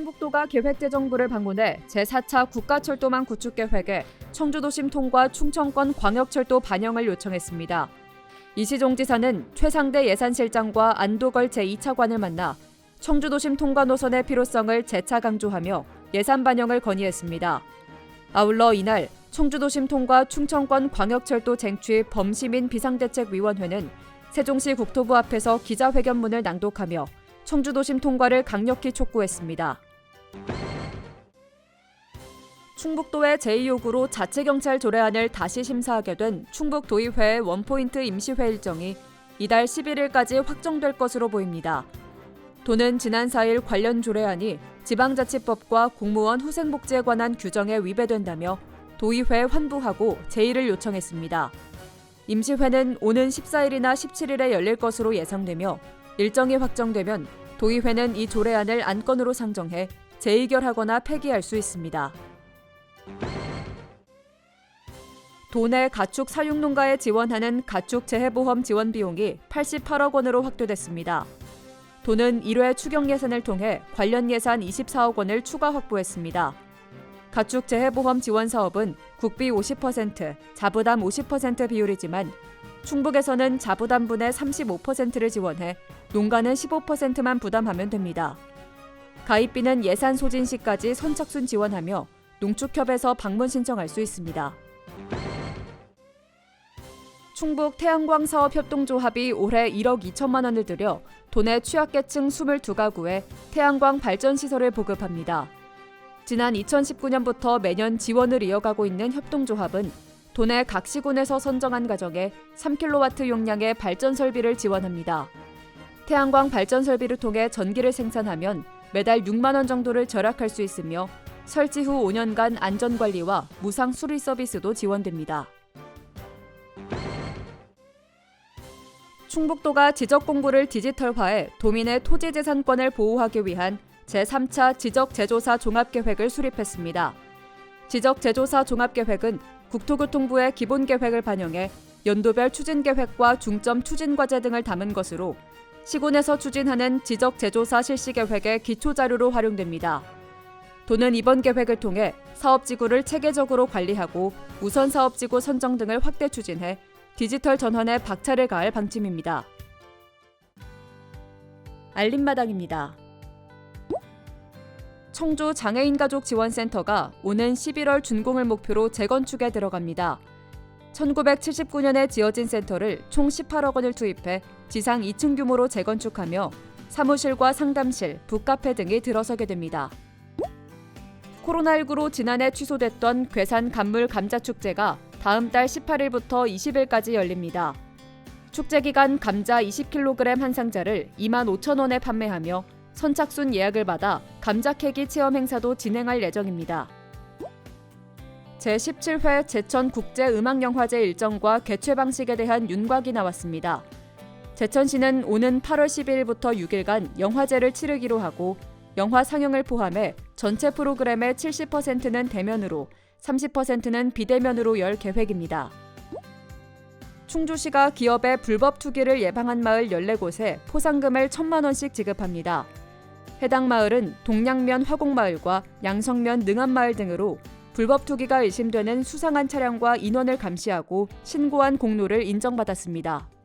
충북도가 계획재정부를 방문해 제4차 국가철도망 구축 계획에 청주도심 통과 충청권 광역철도 반영을 요청했습니다. 이시종 지사는 최상대 예산실장과 안도걸 제2차관을 만나 청주도심 통과 노선의 필요성을 재차 강조하며 예산 반영을 건의했습니다. 아울러 이날 청주도심 통과 충청권 광역철도 쟁취 범시민 비상대책위원회는 세종시 국토부 앞에서 기자회견문을 낭독하며 청주도심 통과를 강력히 촉구했습니다. 충북도의 제2요구로 자치경찰 조례안을 다시 심사하게 된 충북도의회의 원포인트 임시회 일정이 이달 11일까지 확정될 것으로 보입니다. 도는 지난 4일 관련 조례안이 지방자치법과 공무원 후생복지에 관한 규정에 위배된다며 도의회에 환부하고 제의를 요청했습니다. 임시회는 오는 14일이나 17일에 열릴 것으로 예상되며 일정이 확정되면 도의회는 이 조례안을 안건으로 상정해 재의결하거나 폐기할 수 있습니다. 도내 가축 사육농가에 지원하는 가축 재해보험 지원 비용이 88억 원으로 확대됐습니다. 도는 1회 추경 예산을 통해 관련 예산 24억 원을 추가 확보했습니다. 가축 재해보험 지원 사업은 국비 50%, 자부담 50% 비율이지만 충북에서는 자부담분의 35%를 지원해 농가는 15%만 부담하면 됩니다. 가입비는 예산 소진 시까지 선착순 지원하며 농축협에서 방문 신청할 수 있습니다. 충북 태양광 사업 협동조합이 올해 1억 2천만 원을 들여 도내 취약계층 22가구에 태양광 발전 시설을 보급합니다. 지난 2019년부터 매년 지원을 이어가고 있는 협동조합은 도내 각 시군에서 선정한 가정에 3kW 용량의 발전 설비를 지원합니다. 태양광 발전 설비를 통해 전기를 생산하면 매달 6만 원 정도를 절약할 수 있으며 설치 후 5년간 안전 관리와 무상 수리 서비스도 지원됩니다. 충북도가 지적 공부를 디지털화해 도민의 토지 재산권을 보호하기 위한 제3차 지적 제조사 종합 계획을 수립했습니다. 지적 제조사 종합 계획은 국토교통부의 기본 계획을 반영해 연도별 추진 계획과 중점 추진 과제 등을 담은 것으로 시군에서 추진하는 지적 제조사 실시 계획의 기초 자료로 활용됩니다. 도는 이번 계획을 통해 사업 지구를 체계적으로 관리하고 우선 사업 지구 선정 등을 확대 추진해 디지털 전환에 박차를 가할 방침입니다. 알림마당입니다. 청주 장애인 가족 지원센터가 오는 11월 준공을 목표로 재건축에 들어갑니다. 1979년에 지어진 센터를 총 18억 원을 투입해 지상 2층 규모로 재건축하며 사무실과 상담실, 북카페 등이 들어서게 됩니다. 코로나19로 지난해 취소됐던 괴산 간물 감자 축제가 다음 달 18일부터 20일까지 열립니다. 축제 기간 감자 20kg 한 상자를 2만 5천 원에 판매하며 선착순 예약을 받아 감자 캐기 체험 행사도 진행할 예정입니다. 제17회 제천 국제 음악 영화제 일정과 개최 방식에 대한 윤곽이 나왔습니다. 제천시는 오는 8월 12일부터 6일간 영화제를 치르기로 하고 영화 상영을 포함해 전체 프로그램의 70%는 대면으로 30%는 비대면으로 열 계획입니다. 충주시가 기업의 불법 투기를 예방한 마을 14곳에 포상금을 1천만 원씩 지급합니다. 해당 마을은 동양면 화곡마을과 양성면 능암마을 등으로 불법 투기가 의심되는 수상한 차량과 인원을 감시하고 신고한 공로를 인정받았습니다.